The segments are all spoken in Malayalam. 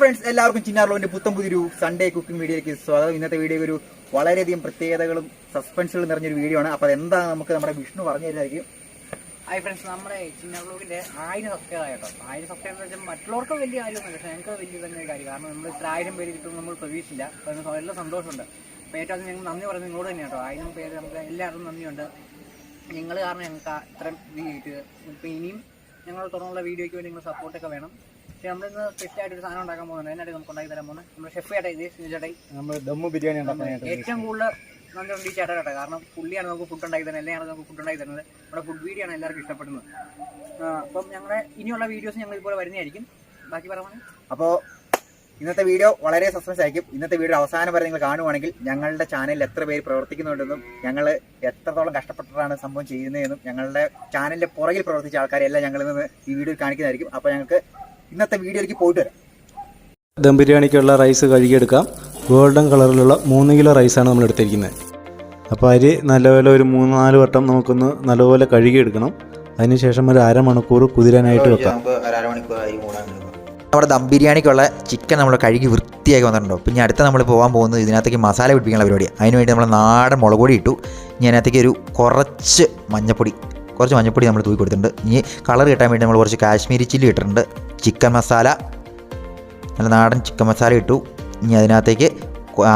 ഫ്രണ്ട്സ് എല്ലാവർക്കും ചിന്നാർലോന്റെ പുത്തം പുതിയൊരു സൺഡേ കുക്കിംഗ് വീഡിയോയിലേക്ക് സ്വാഗതം. ഇന്നത്തെ വീഡിയോ ഒരു വളരെയധികം പ്രത്യേകതകളും സസ്പെൻസുകളും നിറഞ്ഞൊരു വീഡിയോ ആണ്. അപ്പോൾ എന്താ നമുക്ക് നമ്മുടെ വിഷ്ണു പറഞ്ഞു തരുന്നതായിരിക്കും. ഹായ് ഫ്രണ്ട്സ് നമ്മുടെ ചിന്ന ബ്ലോഗിന്റെ ആയിരം സബ്സ്ക്രൈബ് ആയിട്ടോ ആയിരം സബ്സ്ക്രൈബ് എന്ന് വെച്ചാൽ മറ്റുള്ളവർക്ക് വലിയ കാര്യമൊന്നുമില്ല പക്ഷേ ഞങ്ങൾക്ക് വലിയ തന്നെ കാര്യം. കാരണം നമ്മൾ ഇത്ര ആയിരം പേര് കിട്ടും നമ്മൾ പ്രതീക്ഷിച്ചില്ല. അപ്പോൾ വളരെ സന്തോഷമുണ്ട്. അപ്പോൾ ഏറ്റവും ഞങ്ങൾ നന്ദി പറയുന്നത് നിങ്ങളോട് തന്നെ കേട്ടോ. ആയിരം പേര് നമുക്ക് എല്ലാവരും നന്ദിയുണ്ട്. നിങ്ങൾ കാരണം ഞങ്ങൾക്ക് ഇത്രയും ഇത് ഇപ്പോൾ ഇനിയും ഞങ്ങൾ തുറന്നുള്ള വീഡിയോയ്ക്ക് വേണ്ടി നിങ്ങൾ സപ്പോർട്ടൊക്കെ വേണം. പക്ഷേ നമ്മളിന്ന് സ്പെഷ്യൽ ഒരു സാധനം ഉണ്ടാക്കാൻ എന്നായിട്ട് നമുക്ക് ഉണ്ടാക്കി തരാൻ പോകുന്നത്? നമ്മുടെ ഷെഫ് ചേട്ടാ ഇത് ചേട്ടായി നമ്മൾ ദമ്മ് ബിരിയാണി ഏറ്റവും കൂടുതൽ നന്ദിയുണ്ട് ഈ ചേട്ടാ കേട്ടോ കാരണം പുള്ളിയാണ് നമുക്ക് ഫുഡ് ഉണ്ടാക്കി തരുന്നത്. എല്ലാം നമുക്ക് ഫുഡ് ഉണ്ടാക്കി തരുന്നത്. നമ്മുടെ ഫുഡ് വീഡിയോ ആണ് എല്ലാവർക്കും ഇഷ്ടപ്പെടുന്നത്. അപ്പം ഞങ്ങളുടെ ഇനിയുള്ള വീഡിയോസ് ഞങ്ങൾ ഇതുപോലെ വരുന്നതായിരിക്കും. ബാക്കി പറയാൻ അപ്പോൾ ഇന്നത്തെ വീഡിയോ വളരെ സസ്പെൻസ് ആയിരിക്കും. ഇന്നത്തെ വീഡിയോ അവസാനം വരെ നിങ്ങൾ കാണുവാണെങ്കിൽ ഞങ്ങളുടെ ചാനലിൽ എത്ര പേര് പ്രവർത്തിക്കുന്നുണ്ടെന്നും ഞങ്ങൾ എത്രത്തോളം കഷ്ടപ്പെട്ടിട്ടാണ് സംഭവം ചെയ്യുന്നതെന്നും ഞങ്ങളുടെ ചാനലിന്റെ പുറകിൽ പ്രവർത്തിച്ച ആൾക്കാരെല്ലാം ഞങ്ങളിൽ നിന്ന് ഈ വീഡിയോ കാണിക്കുന്നതായിരിക്കും. അപ്പോൾ ഞങ്ങൾക്ക് ഇന്നത്തെ വീഡിയോയിലേക്ക് പോയിട്ട് വരാം. ദം ബിരിയാണിക്കുള്ള റൈസ് കഴുകിയെടുക്കാം. ഗോൾഡൻ കളറിലുള്ള മൂന്ന് കിലോ റൈസാണ് നമ്മൾ എടുത്തിരിക്കുന്നത്. അപ്പോൾ അരി നല്ലപോലെ ഒരു മൂന്ന് നാല് വട്ടം നമുക്കൊന്ന് നല്ലപോലെ കഴുകിയെടുക്കണം. അതിനുശേഷം ഒരു അരമണിക്കൂർ കുതിരാനായിട്ട് വെക്കാം. നമ്മുടെ ദം ബിരിയാണിക്കുള്ള ചിക്കൻ നമ്മൾ കഴുകി വൃത്തിയാക്കി വന്നിട്ടുണ്ടോ? പിന്നെ അടുത്ത നമ്മൾ പോകാൻ പോകുന്നത് ഇതിനകത്തേക്ക് മസാല പിടിപ്പിക്കാനുള്ള പരിപാടി അതിനുവേണ്ടി നമ്മൾ നാടൻ മുളക് പൊടി ഇട്ടു. ഇനി അതിനകത്തേക്ക് ഒരു കുറച്ച് മഞ്ഞപ്പൊടി. കുറച്ച് മഞ്ഞപ്പൊടി നമ്മൾ തൂക്കി കൊടുത്തിട്ടുണ്ട്. ഇനി കളർ കിട്ടാൻ വേണ്ടി നമ്മൾ കുറച്ച് കാശ്മീരി ചില്ലി ഇട്ടിട്ടുണ്ട്. ചിക്കൻ മസാല നല്ല നാടൻ ചിക്കൻ മസാല ഇട്ടു. ഇനി അതിനകത്തേക്ക്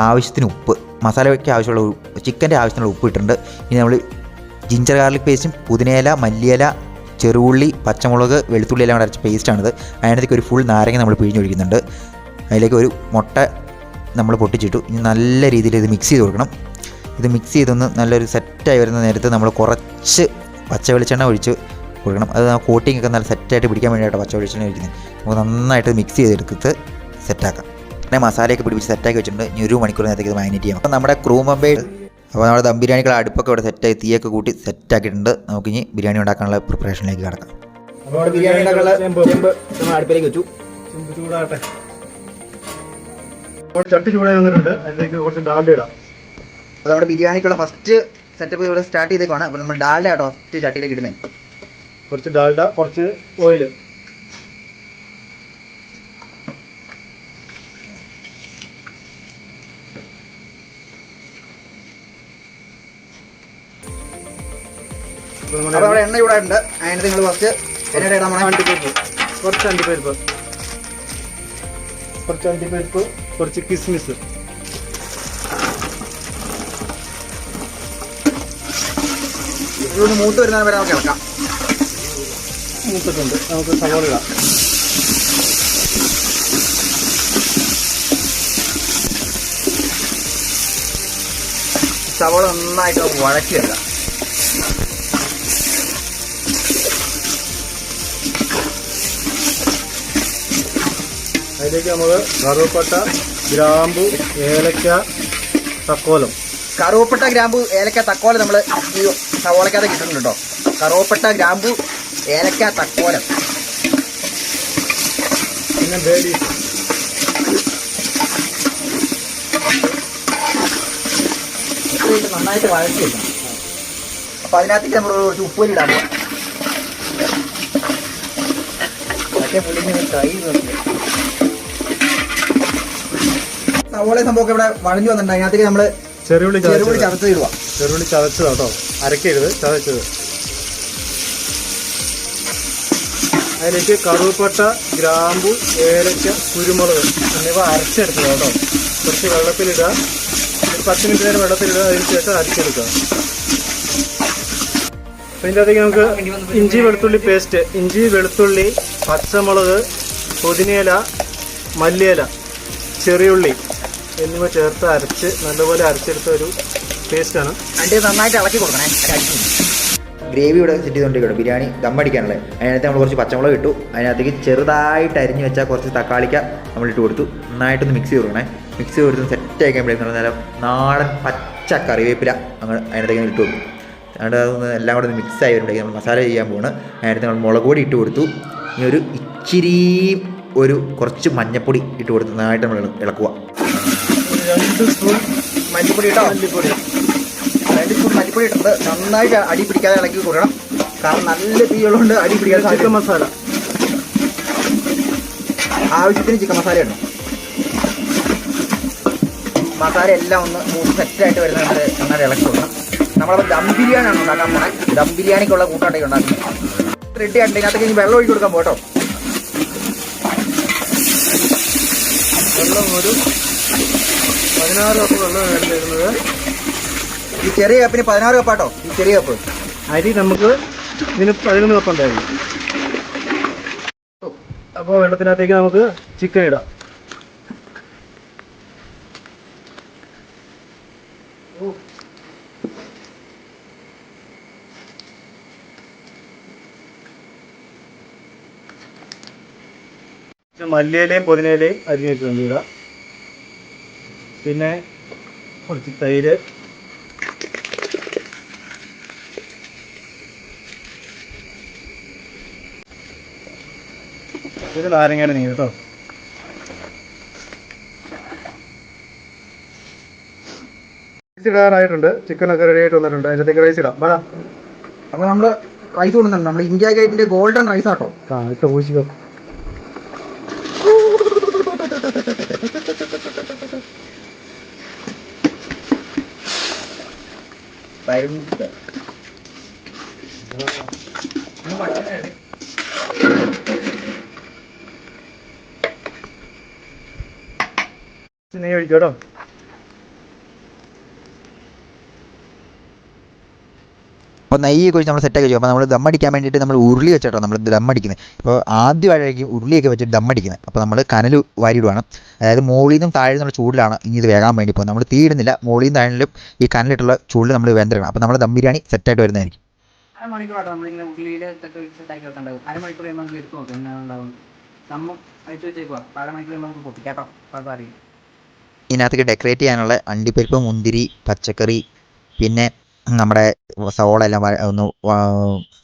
ആവശ്യത്തിന് ഉപ്പ്. മസാലയ്ക്ക് ആവശ്യമുള്ള ചിക്കന്റെ ആവശ്യത്തിനുള്ള ഉപ്പ് ഇട്ടിട്ടുണ്ട്. ഇനി നമ്മൾ ജിഞ്ചർ ഗാർലിക് പേസ്റ്റും പുതിനയില മല്ലിയില ചെറുള്ളി പച്ചമുളക് വെളുത്തുള്ളി എല്ലാം കൂടെ അരച്ച പേസ്റ്റാണിത് അതിനകത്തേക്ക് ഒരു ഫുൾ നാരങ്ങ നമ്മൾ പിഴിഞ്ഞൊഴിക്കുന്നുണ്ട് അതിലേക്ക് ഒരു മുട്ട നമ്മൾ പൊട്ടിച്ചിട്ടു. ഇനി നല്ല രീതിയിൽ ഇത് മിക്സ് ചെയ്ത് കൊടുക്കണം. ഇത് മിക്സ് ചെയ്തൊന്ന് നല്ലൊരു സെറ്റായി വരുന്ന നേരത്ത് നമ്മൾ കുറച്ച് പച്ച വെളിച്ചെണ്ണ ഒഴിച്ച് കൊടുക്കണം. അത് ആ കോട്ടിംഗ് ഒക്കെ നല്ല സെറ്റായിട്ട് പിടിക്കാൻ വേണ്ടിയിട്ടാണ് പച്ച വെളിച്ചെണ്ണ ഒഴിക്കുന്നത് നമുക്ക് നന്നായിട്ട് മിക്സ് ചെയ്തെടുത്തിട്ട് സെറ്റാക്കാം പിന്നെ മസാലയൊക്കെ പിടിപ്പിച്ച് സെറ്റാക്കി വെച്ചിട്ടുണ്ട്. ഇനി ഒരു മണിക്കൂർ നേരത്തേക്ക് ഇത് മാരിനേറ്റ് ചെയ്യാം. അപ്പോൾ നമ്മുടെ ക്രൂ മമ്പേ അപ്പോൾ നമ്മുടെ ദം ബിരിയാണിക്കുള്ള അടുപ്പൊക്കെ ഇവിടെ സെറ്റായി തീയൊക്കെ കൂട്ടി സെറ്റാക്കിയിട്ടുണ്ട് നമുക്കിനി ബിരിയാണി ഉണ്ടാക്കാനുള്ള പ്രിപ്പറേഷനിലേക്ക് കിടക്കാം. അപ്പോൾ നമ്മുടെ ബിരിയാണി ഉണ്ടാക്കാനുള്ള അടുപ്പിലേക്ക് വെച്ചു. ചൂടാകട്ടെ. ചട്ടി ചൂടായി വന്നിട്ടുണ്ട്. അതിലേക്ക് കുറച്ച് ഡാൽഡ ഇടാം. അപ്പോൾ നമ്മുടെ ബിരിയാണിക്കുള്ള ഫസ്റ്റ് സെറ്റപ്പ് ഇവിടെ സ്റ്റാർട്ട് ചെയ്തേക്കാണ് അപ്പോൾ നമ്മൾ ഡാൽഡ കേട്ടോ ഫസ്റ്റ് ചട്ടിയിലേക്ക് ഇടുന്നത് കുറച്ച് ഡാൽഡ കുറച്ച് ഓയിൽ അപ്പോൾ അവിടെ എണ്ണ ചൂടായിട്ടുണ്ട്. അതിനകത്ത് നിങ്ങൾ ഫസ്റ്റ് എണ്ണയുടെ ഇടാൻ അണ്ടിപ്പരിപ്പ്. കുറച്ച് അണ്ടിപ്പരിപ്പ്. കുറച്ച് അണ്ടിപ്പരിപ്പ് കുറച്ച് കിസ്മിസ്. ഇതൊന്ന് മൂത്ത് വരുന്നത് വരെ നമുക്ക് ഇളക്കാം മൂത്തിട്ടുണ്ട്. നമുക്ക് സവോള ഇടാം. സവോള നന്നായിട്ട് നമുക്ക് വഴറ്റി എടുക്കാം അതിലേക്ക് നമുക്ക് കറുവപ്പട്ട ഗ്രാമ്പു ഏലക്ക തക്കോലം. കറുവപ്പട്ട ഗ്രാമ്പു ഏലക്ക തക്കോലം നമ്മൾ ഈ സവോളക്കകത്ത് കിട്ടുന്നുണ്ട് കേട്ടോ. കറുവപ്പട്ട ഗ്രാമ്പു ഏലക്ക തക്കോലം. പിന്നെ ബേലി നന്നായിട്ട് വഴറ്റി വെക്കണം. അപ്പോൾ അതിനകത്തേക്ക് നമ്മൾ കുറച്ച് ഉപ്പുപൊടി ഇടാൻ പോകാം മറ്റേ പുള്ളിന് ട്രൈ ചെയ്ത് നോക്കി സവോള സംഭവമൊക്കെ ഇവിടെ വഴഞ്ഞു വന്നിട്ടുണ്ട്. അതിനകത്തേക്ക് നമ്മൾ ചെറുള്ളി ചതച്ചു ചതച്ച് ഇടുക. ചെറുള്ളി ചതച്ചത് കേട്ടോ. അരക്കരുത് ചതച്ചത്. അതിലേക്ക് കറുവപ്പട്ട ഗ്രാമ്പു ഏലക്ക കുരുമുളക് എന്നിവ അരച്ചെടുക്കുക കേട്ടോ. കുറച്ച് വെള്ളത്തിലിടുക. ഒരു പത്ത് മിനിറ്റ് നേരം വെള്ളത്തിലിടുക അതിന് ശേഷം അരച്ചെടുക്കുക. അതിന്റെ അകത്തേക്ക് നമുക്ക് ഇഞ്ചി വെളുത്തുള്ളി പേസ്റ്റ് ഇഞ്ചി വെളുത്തുള്ളി പച്ചമുളക് പുതിനയില മല്ലിയില ചെറിയുള്ളി എന്നിവ ചേർത്ത് അരച്ച് നല്ലപോലെ അരച്ചെടുത്ത ഒരു പേസ്റ്റാണ്. അതിന്റെ നന്നായിട്ട് ഇളക്കി കൊടുക്കണേ. ഗ്രേവി ഇവിടെ സെറ്റ് ചെയ്തുകൊണ്ടിരിക്കണം ബിരിയാണി ദമ്മടിക്കാനുള്ളത് അതിനകത്ത് നമ്മൾ കുറച്ച് പച്ചമുളക് ഇട്ടു. അതിനകത്തേക്ക് ചെറുതായിട്ട് അരിഞ്ഞ് വെച്ചാൽ കുറച്ച് തക്കാളിക്ക നമ്മൾ ഇട്ട് കൊടുത്തു. നന്നായിട്ടൊന്ന് മിക്സ് ചെയ്ത് കൊടുക്കണേ. മിക്സ് ചെയ്ത് കൊടുത്ത് സെറ്റ് ആക്കുമ്പോഴേക്കും നല്ല നാടൻ പച്ച കറിവേപ്പില അങ്ങ് അതിനകത്തേക്ക് ഇട്ട് കൊടുക്കും അതുകൊണ്ട് അതൊന്ന് എല്ലാം കൂടെ ഒന്ന് മിക്സ് ആയി വരുമ്പോഴേക്കും നമ്മൾ മസാല ചെയ്യാൻ പോവാണ് അതിനകത്ത് നമ്മൾ മുളക് പൊടി ഇട്ട് കൊടുത്തു. ഇനി ഒരു ഇച്ചിരി ഒരു കുറച്ച് മഞ്ഞപ്പൊടി ഇട്ട് കൊടുത്ത് നന്നായിട്ട് നമ്മൾ ഇള- ഇളക്കുക രണ്ട് സ്പൂൺ മഞ്ഞപ്പൊടി ഇട്ടോ മല്ലിപ്പൊടി. രണ്ട് സ്പൂൺ മല്ലിപ്പൊടി ഇട്ടിട്ട് നന്നായിട്ട് അടി പിടിക്കാതെ ഇളക്കി കൊടുക്കണം. കാരണം നല്ല തീയുള്ളതുകൊണ്ട് അടി പിടിക്കാൻ ചിക്കൻ മസാല. ആവശ്യത്തിന് ചിക്കൻ മസാല ഇടണം. മസാല എല്ലാം ഒന്ന് സെറ്റായിട്ട് വരുന്നുണ്ട് നന്നായിട്ട് ഇളക്കി കൊടുക്കണം. നമ്മളപ്പോൾ ദം ബിരിയാണിയാണ് ഉണ്ടാക്കാൻ പോണേ. ദം ബിരിയാണിക്കുള്ള കൂട്ടാട്ടൊക്കെ ഉണ്ടാക്കുന്നത്. റെഡി ആയിട്ട് ഇതിനകത്തേക്ക് ഇനി വെള്ളം ഒഴിച്ച് കൊടുക്കാൻ പോട്ടോ. വെള്ളം ഒരു പതിനാറ് കപ്പ് വെള്ളമാണ് വരുന്നത് ഈ ചെറിയ കപ്പിന് പതിനാറ് കപ്പാട്ടോ ഈ ചെറിയ കപ്പ് അരി നമുക്ക് ഇതിന് പതിനൊന്ന് കപ്പ് ഉണ്ടായിരുന്നു. അപ്പോൾ വെള്ളത്തിനകത്തേക്ക് നമുക്ക് ചിക്കൻ ഇടാം. മല്ലിയിലയും പുതിനയിലയും അരിഞ്ഞിട്ടുണ്ട് ഇടാം പിന്നെ കുറച്ച് തൈര്. ഇത് നാരങ്ങയുടെ നീര് കേട്ടോ. ായിട്ടുണ്ട് ഇടാനായിട്ടുണ്ട്. ചിക്കനൊക്കെ റെഡി ആയിട്ട് വന്നിട്ടുണ്ട്. അതിനകത്തേക്ക് റൈസ് ഇടാം. വേണം അപ്പോൾ നമ്മൾ റൈസ് കൊടുക്കുന്നുണ്ട് നമ്മൾ ഇന്ത്യ ഗേറ്റിന്റെ ഗോൾഡൻ റൈസ് ആട്ടോ. ആ ഇട്ട് പൂശിക്കോ. നെയ്യ് ഒഴിക്കും കേട്ടോ. അപ്പോൾ നെയ്യ് കുഴിച്ച് നമ്മൾ സെറ്റാക്കി വെച്ചു. അപ്പോൾ നമ്മൾ ദമ്മടിക്കാൻ വേണ്ടിയിട്ട് നമ്മൾ ഉരുളി വെച്ചിട്ടോ നമ്മൾ ദമ്മടിക്കുന്നത് ഇപ്പോൾ ആദ്യമായിരിക്കും ഉരുളിയൊക്കെ വെച്ചിട്ട് ദമ്മടിക്കുന്നത് അപ്പോൾ നമ്മൾ കനൽ വാരിയിടുവാണ്. അതായത് മുകളിൽ നിന്നും താഴെ നിന്നുള്ള ചൂടിലാണ് ഇനി ഇത് വേകാൻ വേണ്ടി പോകുന്നത്. നമ്മൾ തീയിടുന്നില്ല. മുകളിൽ നിന്ന് താഴെ ഈ കനലിട്ടുള്ള ചൂടിൽ നമ്മൾ വെന്തെടുക്കണം അപ്പോൾ നമ്മൾ ദം ബിരിയാണി സെറ്റായിട്ട് വരുന്നതായിരിക്കും. അരമണിക്കൂറാണ് നമ്മളിങ്ങനെ ഉള്ളിയിൽ ഇതൊക്കെ സെറ്റാക്കി വെക്കേണ്ടത് അരമണിക്കൂർ കഴിയുമ്പോൾ നമുക്ക് എടുത്ത് നോക്കാം എന്നാണ് ഉണ്ടാവും നമ്മൾ അയച്ചു വെച്ചേക്കുക അരമണിക്കൂർ കഴിയുമ്പോൾ നമുക്ക് പൊട്ടിക്കാട്ടോ അപ്പോൾ അറിയും. ഇതിനകത്തേക്ക് ഡെക്കറേറ്റ് ചെയ്യാനുള്ള അണ്ടിപ്പരിപ്പ് മുന്തിരി പച്ചക്കറി പിന്നെ നമ്മുടെ സവോള എല്ലാം ഒന്ന്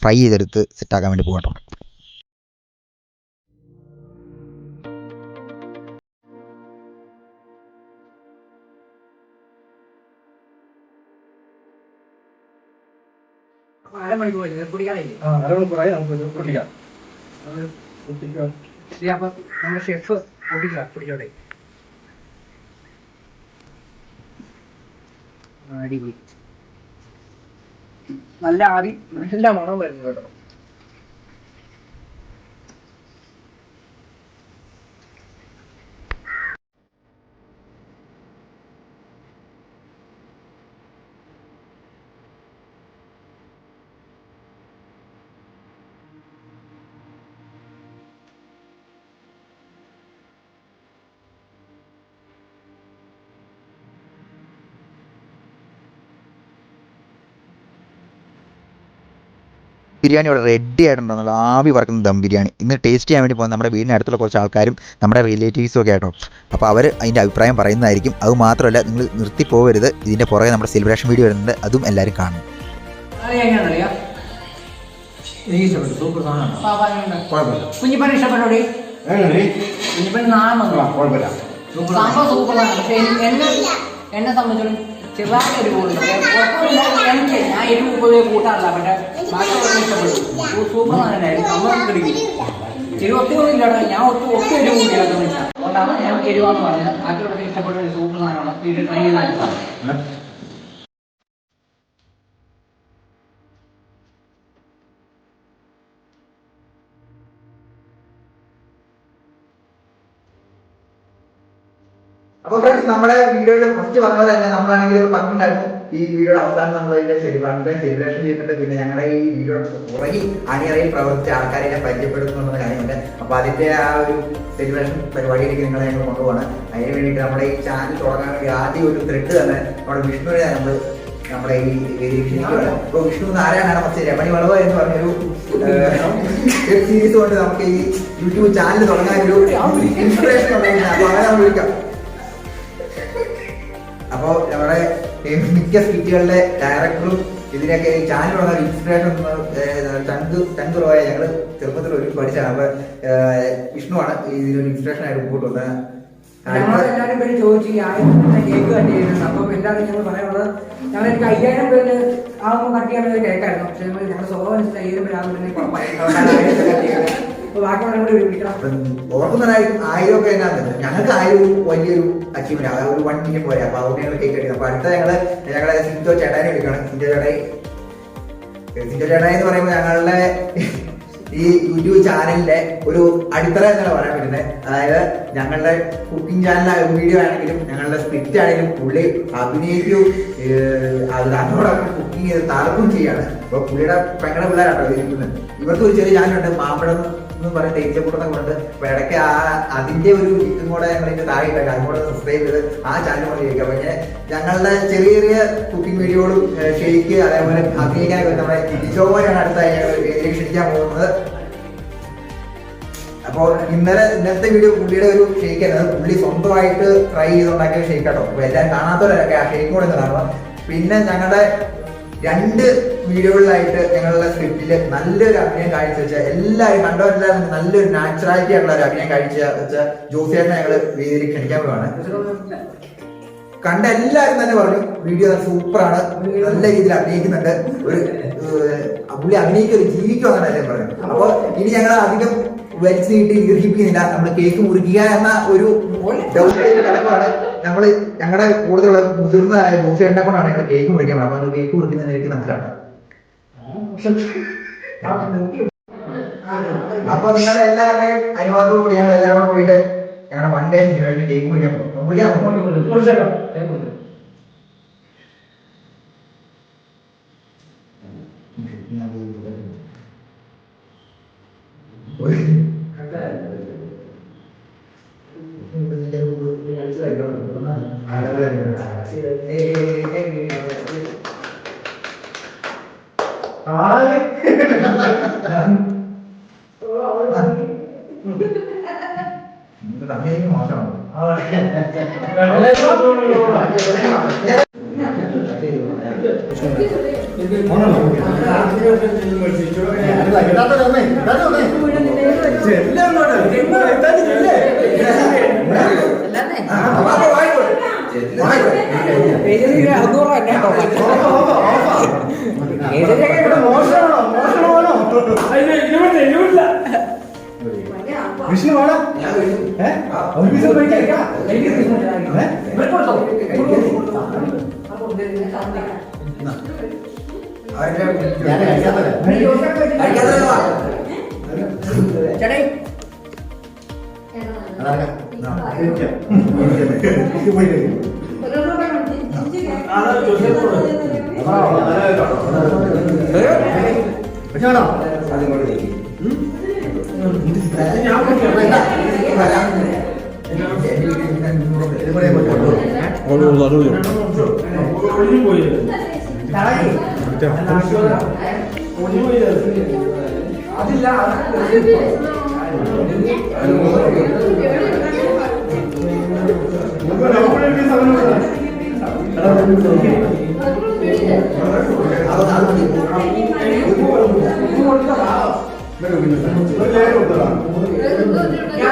ഫ്രൈ ചെയ്തെടുത്ത് സെറ്റാക്കാൻ വേണ്ടി പോകട്ടോ അപ്പോൾ അരമണിക്കൂർ കഴിഞ്ഞ് പൊടിക്കാനായില്ലേ ആ അരമണിക്കൂറായി നമുക്ക് ഇത് പൊട്ടിക്കാം ശരി അപ്പൊ നമ്മുടെ ഷെഫ് പൊടിക്കാം പൊടിക്കോട്ടെ അടിപൊളി. നല്ല ആവി നല്ല മണം വരുന്നു കേട്ടോ. ബിരിയാണി ഇവിടെ റെഡി ആയിട്ട് നല്ല ആവി പറക്കുന്ന ദം ബിരിയാണി. ഇന്ന് ടേസ്റ്റ് ചെയ്യാൻ വേണ്ടി പോകുന്ന നമ്മുടെ വീടിന് അടുത്തുള്ള കുറച്ച് ആൾക്കാരും നമ്മുടെ റിലേറ്റീവ്സും ഒക്കെ ആയിട്ടോ അപ്പോൾ അവർ അതിന്റെ അഭിപ്രായം പറയുന്നതായിരിക്കും. അത് മാത്രമല്ല നിങ്ങൾ നിർത്തി പോകരുത്. ഇതിന്റെ പുറകെ നമ്മുടെ സെലിബ്രേഷൻ വീഡിയോ വരുന്നുണ്ട്. അതും എല്ലാവരും കാണും അത് എങ്ങനെയാണെന്നറിയാം? എനിക്ക് ഇഷ്ടപ്പെട്ടു സൂപ്പർ സാധനമാണ് കുഞ്ഞിപ്പൻ ഇഷ്ടപ്പെട്ടോടി? കുഞ്ഞിപ്പൻ നാണം സംഭവം സൂപ്പറാണ് പക്ഷെ എൻ- എന്നെ എന്നെ സംബന്ധിച്ചോളം ചെറുതായിട്ട് ഒരു കൂടുണ്ട് എനിക്ക് ഞാൻ എരിവ് കൂടുതൽ കൂട്ടാറില്ല. പക്ഷെ ഞാൻ ഇഷ്ടപ്പെട്ട ഒരു അപ്പോൾ ഫ്രണ്ട്സ് നമ്മുടെ വീഡിയോയിൽ ഫസ്റ്റ് പറഞ്ഞത് തന്നെ നമ്മളാണെങ്കിൽ പറഞ്ഞിട്ടുണ്ടായിരുന്നു ഈ വീഡിയോയുടെ അവസാനം നമ്മൾ അതിന്റെ സെലിബ്രേഷൻ ചെയ്തിട്ട് പിന്നെ ഞങ്ങളെ ഈ വീഡിയോയുടെ പുറകിൽ അണിയറയിൽ പ്രവർത്തിച്ച ആൾക്കാരെ പരിചയപ്പെടുത്തുന്നുള്ള കാര്യമുണ്ട്. അപ്പോൾ അതിന്റെ ആ ഒരു സെലിബ്രേഷൻ പരിപാടിയിലേക്ക് നിങ്ങളെ ഞങ്ങൾ കൊണ്ടുപോകണം അതിന് വേണ്ടിയിട്ട് നമ്മുടെ ഈ ചാനൽ തുടങ്ങാൻ വേണ്ടി ആദ്യം ഒരു ത്രെഡ് തന്നെ നമ്മുടെ വിഷ്ണുവിനെ നമ്മൾ നമ്മുടെ ഈ ഇപ്പോൾ വിഷ്ണു നാരായണാണ് പക്ഷേ രമണി വളവ് എന്ന് പറഞ്ഞൊരു വെബ് സീരീസ് കൊണ്ട് നമുക്ക് ഈ യൂട്യൂബ് ചാനൽ തുടങ്ങാൻ ഒരു ഇൻസ്പിറേഷൻ ഉണ്ടായിരുന്നു അങ്ങനെ വിളിക്കാം. അപ്പോൾ നമ്മുടെ മിക്ക സ്കിറ്റുകളുടെ ഡയറക്ടറും ഇതിനൊക്കെ വന്ന ഇൻസ്പിറേഷൻ ചങ്ക് ചങ്ക് റോയ ഞങ്ങൾ ചെറുപ്പത്തിൽ ഒരു പഠിച്ചാണ് അപ്പൊ വിഷ്ണുവാണ് ഇതിനൊരു ഇൻസ്പിറേഷൻ ആയിട്ട് മുമ്പോട്ട് വന്നത്. ഞങ്ങളെല്ലാവരും പേര് ചോദിച്ചു ഈ ആയിരം കേക്ക് കട്ട് ചെയ്യുന്നത് അപ്പം എല്ലാവരും ഞങ്ങൾ പറയാനുള്ളത് ഞങ്ങൾ എനിക്ക് അയ്യായിരം പേര് ആകുമ്പോൾ കട്ട് ചെയ്യാൻ കേക്കായിരുന്നു പക്ഷെ ഞങ്ങൾ സ്വഭാവം അയ്യായിരം പേര് ആകുമ്പോൾ ഓർക്കുന്നതായിരിക്കും ആയിരം ഒക്കെ എന്നാണ് ഞങ്ങൾക്ക് ആയിരം വലിയൊരു അച്ചീവ്മെന്റ് ഒരു വൺ മില്യൺ പോലെ അപ്പൊ അതുകൊണ്ട് ഞങ്ങൾ കേക്ക് അടിക്കും അപ്പൊ അടുത്ത ഞങ്ങൾ ഞങ്ങളെ സിന്റോ ചേട്ടാനെ വിളിക്കണം. സിന്റോ ചേട്ടായി സിന്റോ ചേട്ടായി എന്ന് പറയുമ്പോൾ ഞങ്ങളുടെ ഈ യൂട്യൂബ് ചാനലിന്റെ ഒരു അടിത്തറ എന്നാണ് പറയാൻ പറ്റുന്നത്? അതായത് ഞങ്ങളുടെ കുക്കിംഗ് ചാനൽ വീഡിയോ ആണെങ്കിലും ഞങ്ങളുടെ സ്ക്രിപ്റ്റ് ആണെങ്കിലും പുള്ളി അഭിനയിക്കും അതിനോടൊപ്പം കുക്കിംഗ് ചെയ്ത് താർക്കും ചെയ്യാണ്. അപ്പൊ പുള്ളിയുടെ ഭയങ്കര പിള്ളേരാട്ടോ ഇരിക്കുന്നത്. ഇവർക്ക് ഒരു ചെറിയ ചാനലുണ്ട് മാമ്പഴം എന്ന് പറയുന്ന കൂടെ കൊണ്ട് ഇടയ്ക്ക് ആ അതിന്റെ ഒരു ഇതും കൂടെ ഞങ്ങൾ ഇതിന്റെ താഴെ ഇട്ടേക്കാം അതും കൂടെ സബ്സ്ക്രൈബ് ചെയ്ത് ആ ചാനൽ കൊണ്ട് ചെയ്യുക അപ്പൊ ഞങ്ങളുടെ ചെറിയ ചെറിയ കുക്കിംഗ് വീഡിയോകളും ഷെയ്ക്ക് അതേപോലെ അഭിനയിക്കാനൊക്കെ നമ്മുടെ ജിജോയാണ് അടുത്തായി ഞങ്ങൾ ക്ഷണിക്കാൻ പോകുന്നത്. അപ്പോൾ ഇന്നലെ ഇന്നത്തെ വീഡിയോ പുള്ളിയുടെ ഒരു ഷെയ്ക്ക് ആയിരുന്നു. പുള്ളി സ്വന്തമായിട്ട് ട്രൈ ചെയ്തുണ്ടാക്കിയ ഷെയ്ക്ക് കേട്ടോ അപ്പൊ എല്ലാവരും കാണാത്തവരൊക്കെ ആ ഷെയ്ക്ക് കൂടെ കാണണം. പിന്നെ ഞങ്ങളുടെ രണ്ട് വീഡിയോകളിലായിട്ട് ഞങ്ങളുടെ സ്ക്രിപ്റ്റിൽ നല്ലൊരു അഭിനയം കാഴ്ചവെച്ച എല്ലാവരും കണ്ടവരെല്ലാവരും നല്ലൊരു നാച്ചുറാലിറ്റി ആയിട്ടുള്ള ഒരു അഭിനയം കാഴ്ച വെച്ച ജോസിയേട്ടനെ ഞങ്ങൾ വേദിയിൽ ക്ഷണിക്കാൻ പോവാണ്. കണ്ട എല്ലാവരും തന്നെ പറഞ്ഞു വീഡിയോ സൂപ്പറാണ് നല്ല രീതിയിൽ അഭിനയിക്കുന്നുണ്ട്. ഒരു പുള്ളി അഭിനയിക്കുക ജീവിക്കുമെന്നാണ് എല്ലാവരും പറഞ്ഞു അപ്പൊ ഇനി ഞങ്ങൾ അധികം വലിച്ചു നീട്ടി ദീർഘിപ്പിക്കുന്നില്ല നമ്മൾ കേക്ക് മുറിക്കുക എന്ന ഒരു കടപ്പാണ് ഞങ്ങൾ ഞങ്ങളുടെ കൂടുതലുള്ള മുതിർന്നതായ ബോസേട്ടനെ കൊണ്ടാണ് ഞങ്ങൾ കേക്ക് മുറിക്കുന്നത്. അപ്പൊ കേക്ക് മുറിക്കുന്നതിലേക്ക് നമുക്കാണ് അപ്പൊ നിങ്ങളുടെ എല്ലാവരുടെയും അനുവാദവും കൂടി ഞങ്ങൾ എല്ലാവരും പോയിട്ട് ഞങ്ങളുടെ വൺ ഡേ കേക്ക് മുറിക്കാൻ പോകും മുറിക്കാൻ പോകും മോശമാണ് അറുന്നൂറ് രൂപ എന്നെ കേട്ടോ വിഷ്ണു വേണോ. പോയി കഴിക്കാം ചേട്ടേ അതില്ല ഞാൻ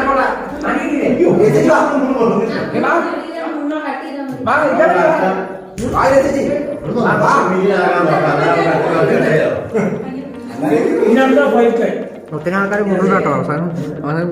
ഒത്തിരി ആൾക്കാർ പോകുന്നുണ്ട് കേട്ടോ അവസാനം. അവസാനം